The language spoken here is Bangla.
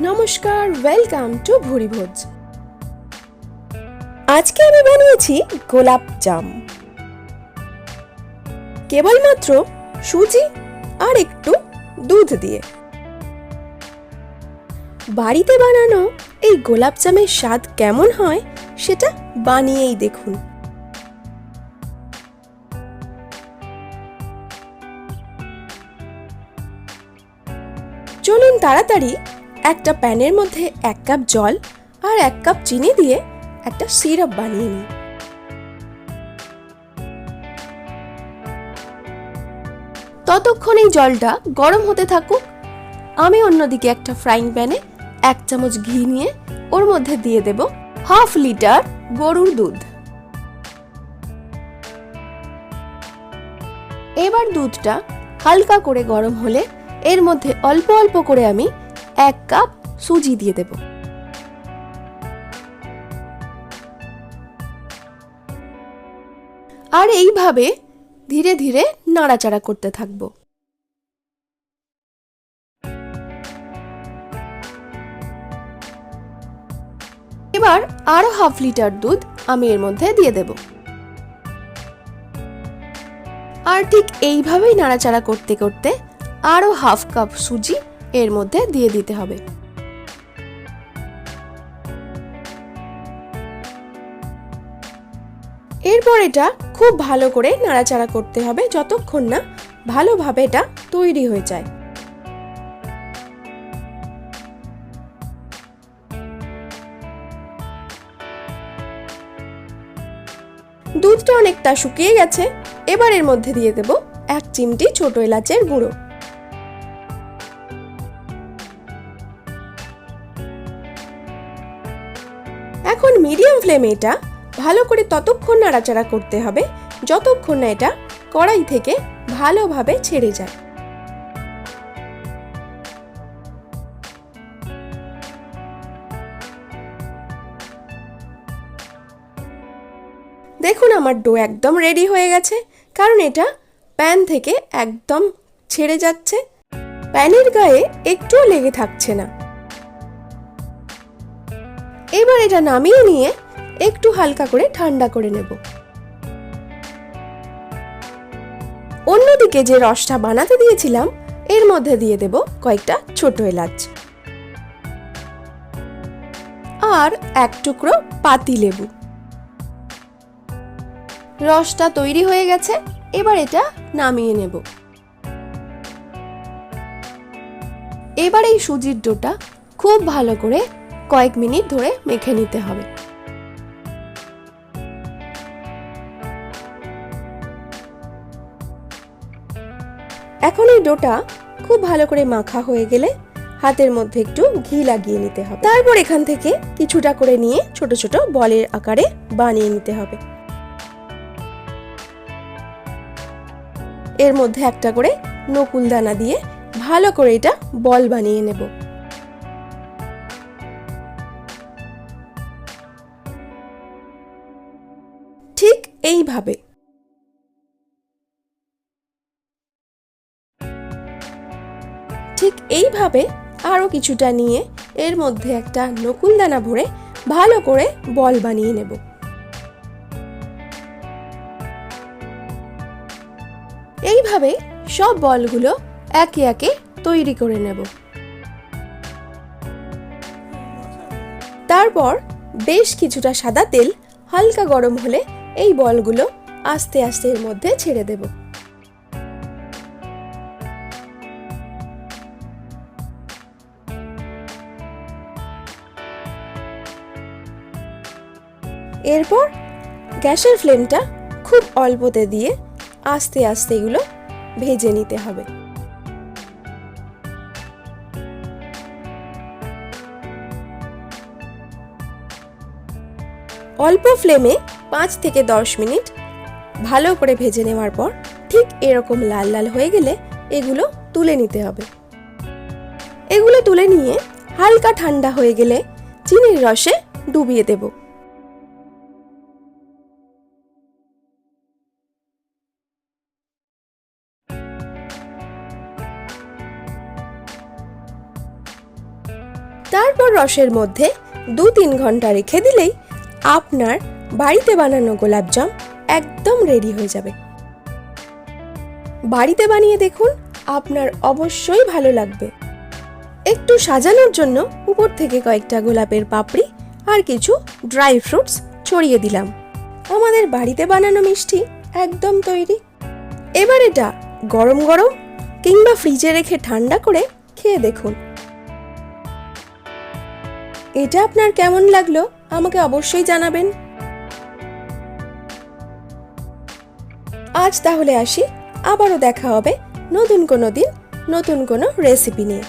নমস্কার ওয়েলকাম টু ভুরিভোজ আজকে আমি বানিয়েছি গোলাপ জাম। কেবলমাত্র সুজি আর একটু দুধ দিয়ে। বাড়িতে বানানো এই গোলাপ জামের স্বাদ কেমন হয় সেটা বানিয়েই দেখুন। চলুন তাড়াতাড়ি একটা প্যানের মধ্যে এক কাপ জল আর এক কাপ চিনি দিয়ে একটা সিরাপ বানিয়ে নিই। ততক্ষণ এই জলটা গরম হতে থাকুক। আমি অন্যদিকে একটা ফ্রাইং প্যানে এক চামচ ঘি নিয়ে ওর মধ্যে দিয়ে দেব হাফ লিটার গরুর দুধ। এবার দুধটা হালকা করে গরম হলে এর মধ্যে অল্প অল্প করে আমি এক কাপ সুজি দিয়ে দেব। আর এইভাবে ধীরে ধীরে নাড়াচাড়া করতে থাকব। এবার আরও হাফ লিটার দুধ আমি এর মধ্যে দিয়ে দেব। আর ঠিক এইভাবেই নাড়াচাড়া করতে করতে আরও হাফ কাপ সুজি এর মধ্যে দিয়ে দিতে হবে। এরপর এটা খুব ভালো করে নাড়াচাড়া করতে হবে যতক্ষণ না ভালোভাবে এটা তৈরি হয়ে যায়। দুধটা অনেকটা শুকিয়ে গেছে। এবার এর মধ্যে দিয়ে দেব এক চিমটি ছোট এলাচের গুঁড়ো। এখন মিডিয়াম ফ্লেমে এটা ভালো করে ততক্ষণ নাড়াচাড়া করতে হবে। যতক্ষণ না এটা কড়াই থেকে ভালোভাবে ছেড়ে যায়। দেখুন আমার ডো একদম রেডি হয়ে গেছে। কারণ এটা প্যান থেকে একদম ছেড়ে যাচ্ছে। প্যানের গায়ে একটুও লেগে থাকছে না। এবার এটা নামিয়ে নিয়ে একটু হালকা করে ঠান্ডা করে নেব। অন্যদিকে যে রসটা বানাতে দিয়েছিলাম, এর মধ্যে দিয়ে দেব কয়েকটা ছোট এলাচ। আর এক টুকরো পাতি লেবু। রসটা তৈরি হয়ে গেছে, এবার এটা নামিয়ে নেব। এবার এই সুজির ডোটা খুব ভালো করে কয়েক মিনিট ধরে মেখে নিতে হবে। এখন এই ডোটা খুব ভালো করে মাখা হয়ে গেলে হাতের মধ্যে একটু ঘি লাগিয়ে নিতে হবে। তারপর এখান থেকে কিছুটা করে নিয়ে ছোট ছোট বলের আকারে বানিয়ে নিতে হবে। এর মধ্যে একটা করে নকুল দানা দিয়ে ভালো করে এটা বল বানিয়ে নেব। এইভাবে। ঠিক এইভাবে আরও কিছুটা নিয়ে এর মধ্যে একটা নকুল দানা ভরে ভালো করে বল বানিয়ে নেব। এইভাবে সব বলগুলো একে একে তৈরি করে নেব। তারপর বেশ কিছুটা সাদা তেল হালকা গরম হলে এই বলগুলো আস্তে আস্তে এর মধ্যে ছেড়ে দেব। এরপর গ্যাসের ফ্লেমটা খুব অল্পতে দিয়ে আস্তে আস্তে এগুলো ভেজে নিতে হবে। অল্প ফ্লেমে পাঁচ থেকে দশ মিনিট ভালো করে ভেজে নেওয়ার পর ঠিক এরকম লাল লাল হয়ে গেলে এগুলো তুলে নিতে হবে। এগুলো তুলে নিয়ে হালকা ঠান্ডা হয়ে গেলে চিনির রসে ডুবিয়ে দেবো। তারপর রসের মধ্যে দু তিন ঘণ্টা রেখে দিলেই আপনার বাড়িতে বানানো গোলাপজাম একদম রেডি হয়ে যাবে। বাড়িতে বানিয়ে দেখুন, আপনার অবশ্যই ভালো লাগবে। একটু সাজানোর জন্য উপর থেকে কয়েকটা গোলাপের পাপড়ি আর কিছু ড্রাই ফ্রুটস ছড়িয়ে দিলাম। আমাদের বাড়িতে বানানো মিষ্টি একদম তৈরি। এবার এটা গরম গরম কিংবা ফ্রিজে রেখে ঠান্ডা করে খেয়ে দেখুন। এটা আপনার কেমন লাগল আমাকে অবশ্যই জানাবেন। আজ তাহলে আসি আবারও দেখা হবে নতুন কোনো দিন নতুন কোনো রেসিপি নিয়ে।